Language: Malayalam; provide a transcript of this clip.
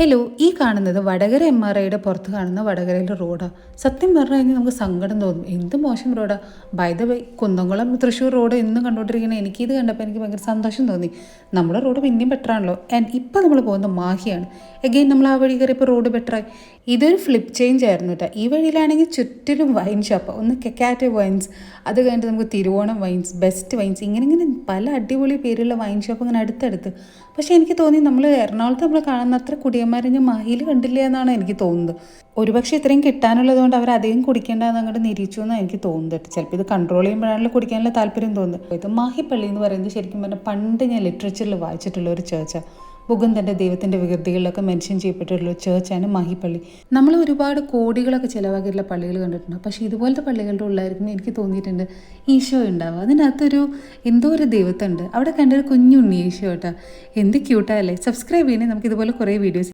ഹലോ ഈ കാണുന്നത് വടകര എം ആർ ഐയുടെ പുറത്ത് കാണുന്ന വടകരയിലെ റോഡാണ് സത്യം പറഞ്ഞു കഴിഞ്ഞാൽ നമുക്ക് സങ്കടം തോന്നും. എന്ത് മോശം റോഡാ ബൈ വൈ കുന്നംകുളം തൃശ്ശൂർ റോഡ് എന്നും കണ്ടുകൊണ്ടിരിക്കുന്ന എനിക്കിത് കണ്ടപ്പോൾ എനിക്ക് ഭയങ്കര സന്തോഷം തോന്നി. നമ്മുടെ റോഡ് പിന്നെയും ബെറ്റർ ആണല്ലോ. ആൻഡ് ഇപ്പം നമ്മൾ പോകുന്നത് മാഹിയാണ്. എഗെയിൻ നമ്മൾ ആ വഴി കയറിയപ്പോൾ റോഡ് ബെറ്ററായി ഇതൊരു ഫ്ലിപ്പ് ചേഞ്ച് ആയിരുന്നു കേട്ടോ. ഈ വഴിയിലാണെങ്കിൽ ചുറ്റിലും വൈൻ ഷോപ്പ് ഒന്ന് കെക്കാറ്റ വൈൻസ് അത് കഴിഞ്ഞിട്ട് നമുക്ക് തിരുവോണം വൈൻസ് ബെസ്റ്റ് വൈൻസ് ഇങ്ങനെ ഇങ്ങനെ പല അടിപൊളി പേരുള്ള വൈൻ ഷോപ്പ് ഇങ്ങനെ അടുത്തടുത്ത്. പക്ഷേ എനിക്ക് തോന്നി നമ്മൾ എറണാകുളത്ത് നമ്മൾ കാണുന്ന അത്ര കുടിയന്മാരെ ഞാൻ മഹിയിൽ കണ്ടില്ല എന്നാണ് എനിക്ക് തോന്നുന്നത്. ഒരുപക്ഷെ ഇത്രയും കിട്ടാനുള്ളത് കൊണ്ട് അവർ അധികം കുടിക്കേണ്ടതെന്ന് അങ്ങോട്ട് നിരീച്ചു എന്നാണ് എനിക്ക് തോന്നുന്നത് ചിലപ്പോൾ ഇത് കൺട്രോൾ ചെയ്യുമ്പോഴാണല്ലോ കുടിക്കാനുള്ള താല്പര്യം തോന്നുന്നത്. ഇത് മാഹിപ്പള്ളി എന്ന് പറയുന്നത് ശരിക്കും പറഞ്ഞാൽ പണ്ട് ഞാൻ ലിറ്ററേച്ചറിൽ വായിച്ചിട്ടുള്ള ഒരു ചേർച്ചാണ് മുകുന്ദന്റെ ദൈവത്തിന്റെ വികൃതികളിലൊക്കെ മെൻഷൻ ചെയ്യപ്പെട്ടിട്ടുള്ള ചേർച്ചാണ് മാഹിപ്പള്ളി. നമ്മൾ ഒരുപാട് കോടികളൊക്കെ ചിലവാക്കിയിട്ടുള്ള പള്ളികൾ കണ്ടിട്ടുണ്ട്. പക്ഷേ ഇതുപോലത്തെ പള്ളികളുടെ ഉള്ളായിരിക്കും എനിക്ക് തോന്നിയിട്ടുണ്ട് ഈശോ ഉണ്ടാവും അതിനകത്തൊരു എന്തോ ഒരു ദൈവത്തുണ്ട്. അവിടെ കണ്ടൊരു കുഞ്ഞുണ്ണി ഈശോ കേട്ടോ. എന്ത് ക്യൂട്ടാ അല്ലേ സബ്സ്ക്രൈബ് ചെയ്യണേ. നമുക്ക് ഇതുപോലെ കുറേ വീഡിയോസ്